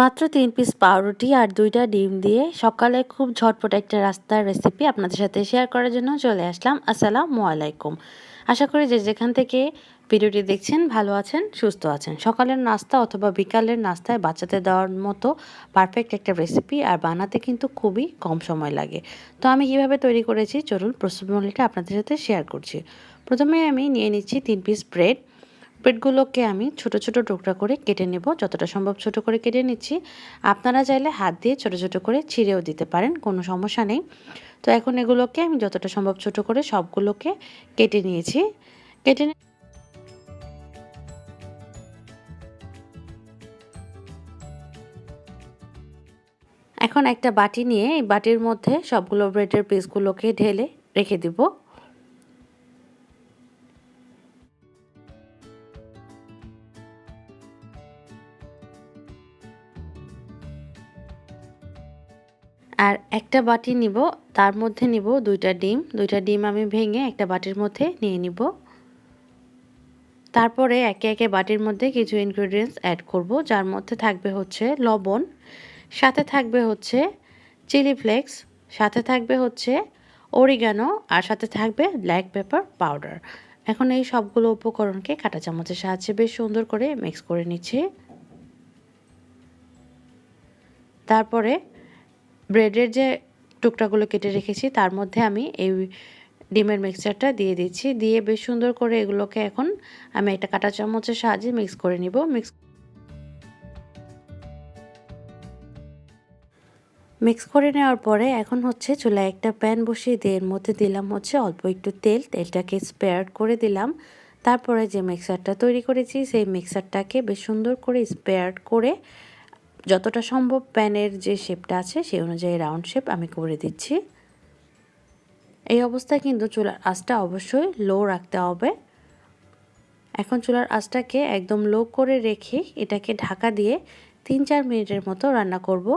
মাত্র তিন পিস পাউরুটি আর দুইটা ডিম দিয়ে সকালে খুব ঝটপট একটা রাস্তার রেসিপি আপনাদের সাথে শেয়ার করার জন্য চলে আসলাম। আসসালামু আলাইকুম। আশা করি যে যেখান থেকে ভিডিওটি দেখছেন ভালো আছেন, সুস্থ আছেন। সকালের নাস্তা অথবা বিকালের নাস্তায় বাচ্চাদের দেওয়ার মতো পারফেক্ট একটা রেসিপি আর বানাতে কিন্তু খুবই কম সময় লাগে। তো আমি কীভাবে তৈরি করেছি? চলুন প্রস্তুতমূল্যটা আপনাদের সাথে শেয়ার করছি। প্রথমে আমি নিয়ে নিচ্ছি তিন পিস ব্রেড ব্রেডগুলোকে আমি ছোট ছোট টুকরা করে কেটে নেব। যতটা সম্ভব ছোট করে কেটে নিচ্ছি। আপনারা চাইলে হাত দিয়ে ছোট ছোট করে ছিঁড়েও দিতে পারেন, কোনো সমস্যা নেই। তো এখন এগুলোকে আমি যতটা সম্ভব ছোট করে সবগুলোকে কেটে নিয়েছি। কেটে এখন একটা বাটি নিয়ে এই বাটির মধ্যে সবগুলো ব্রেডের পিসগুলোকে ঢেলে রেখে দিব। আর একটা বাটি নিব, তার মধ্যে নিব দুইটা ডিম। দুইটা ডিম আমি ভেঙে একটা বাটির মধ্যে নিয়ে নিব। তারপরে একে একে বাটির মধ্যে কিছু ইনগ্রিডিয়েন্টস অ্যাড করব, যার মধ্যে থাকবে হচ্ছে লবণ, সাথে থাকবে হচ্ছে চিলি ফ্লেক্স সাথে থাকবে হচ্ছে অরিগানো আর সাথে থাকবে ব্ল্যাক পেপার পাউডার এখন এই সবগুলো উপকরণকে কাটা চামচের সাহায্যে বেশ সুন্দর করে মিক্স করে নিচ্ছি। তারপরে ব্রেডের যে টুকরাগুলো কেটে রেখেছি, তার মধ্যে আমি এই ডিমের মিক্সচারটা দিয়ে দিচ্ছি। দিয়ে বেশ সুন্দর করে এগুলোকে এখন আমি একটা কাঁটা চামচের সাহায্যে মিক্স করে নিব। মিক্স মিক্স করে নেওয়ার পরে এখন হচ্ছে চুলায় একটা প্যান বসিয়ে দিয়ে এর মধ্যে দিলাম হচ্ছে অল্প একটু তেল। তেলটাকে স্পেয়ার করে দিলাম। তারপরে যে মিক্সারটা তৈরি করেছি, সেই মিক্সারটাকে বেশ সুন্দর করে স্পেয়ার করে যতটা সম্ভব প্যানের যে শেপটা আছে সেই অনুযায়ী রাউন্ড শেপ আমি করে দিচ্ছি। এই অবস্থায় কিন্তু চুলার আঁচটা অবশ্যই লো রাখতে হবে। এখন চুলার আঁচটাকে একদম লো করে রেখে এটাকে ঢাকা দিয়ে তিন চার মিনিটের মতো রান্না করব।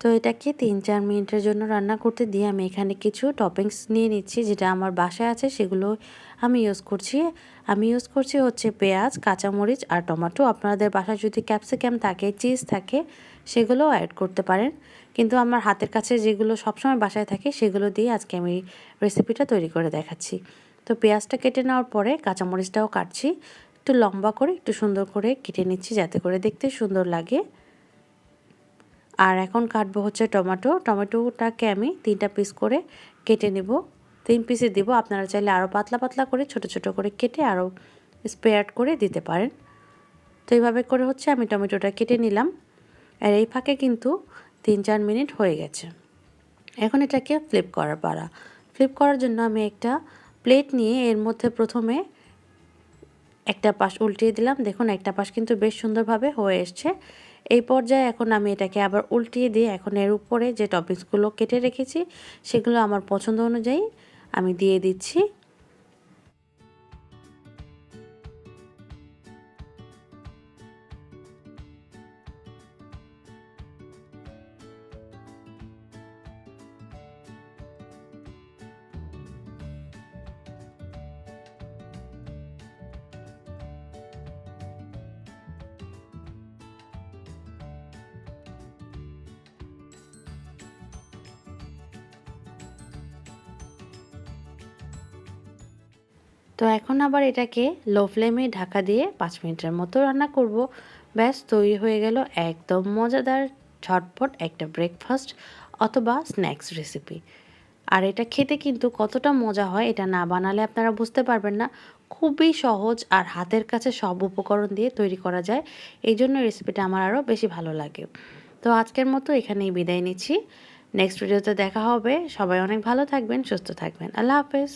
তো এটাকে তিন, চার মিনিটের জন্য রান্না করতে দিয়ে আমি এখানে কিছু টপিংস নিয়ে নিচ্ছি, যেটা আমার বাসায় আছে, সেগুলো আমি ইউজ করছি। আমি ইউজ করছি হচ্ছে পেঁয়াজ, কাঁচামরিচ আর টমেটো। আপনাদের বাসায় যদি ক্যাপসিকাম থাকে চিজ থাকে সেগুলোও অ্যাড করতে পারেন। কিন্তু আমার হাতের কাছে যেগুলো সবসময় বাসায় থাকে, সেগুলো দিয়ে আজকে আমি রেসিপিটা তৈরি করে দেখাচ্ছি। তো পেঁয়াজটা কেটে নেওয়ার পরে কাঁচামরিচটাও কাটছি। একটু লম্বা করে, একটু সুন্দর করে কেটে নিচ্ছি, যাতে করে দেখতে সুন্দর লাগে। আর এখন কাটবো হচ্ছে টমেটো। টমেটোটাকে আমি তিনটা পিস করে কেটে নেব। তিন পিসে দিব। আপনারা চাইলে আরও পাতলা পাতলা করে, ছোট ছোট করে কেটে আরও স্পেয়ার করে দিতে পারেন। তো এইভাবে করে হচ্ছে আমি টমেটোটা কেটে নিলাম। আর এই ফাঁকে কিন্তু তিন চার মিনিট হয়ে গেছে। এখন এটাকে ফ্লিপ করার পারা ফ্লিপ করার জন্য আমি একটা প্লেট নিয়ে এর মধ্যে প্রথমে একটা পাশ উল্টিয়ে দিলাম। দেখুন, একটা পাশ কিন্তু বেশ সুন্দরভাবে হয়ে এসছে। এই পর্যায়ে এখন আমি এটাকে আবার উল্টিয়ে দিয়ে এখন এর উপরে যে টপিকসগুলো কেটে রেখেছি, সেগুলো আমার পছন্দ অনুযায়ী আমি দিয়ে দিচ্ছি। তো এখন আবার এটাকে লো ফ্লেমে ঢাকা দিয়ে পাঁচ মিনিটের মতো রান্না করব। ব্যাস, তৈরি হয়ে গেল একদম মজাদার ঝটপট একটা ব্রেকফাস্ট অথবা স্ন্যাক্স রেসিপি আর এটা খেতে কিন্তু কতটা মজা হয় এটা না বানালে আপনারা বুঝতে পারবেন না। খুবই সহজ আর হাতের কাছে সব উপকরণ দিয়ে তৈরি করা যায়। এই জন্য রেসিপিটা আমার আরও বেশি ভালো লাগে। তো আজকের মতো এখানেই বিদায় নিচ্ছি। নেক্সট ভিডিওতে দেখা হবে। সবাই অনেক ভালো থাকবেন, সুস্থ থাকবেন। আল্লাহ হাফেজ।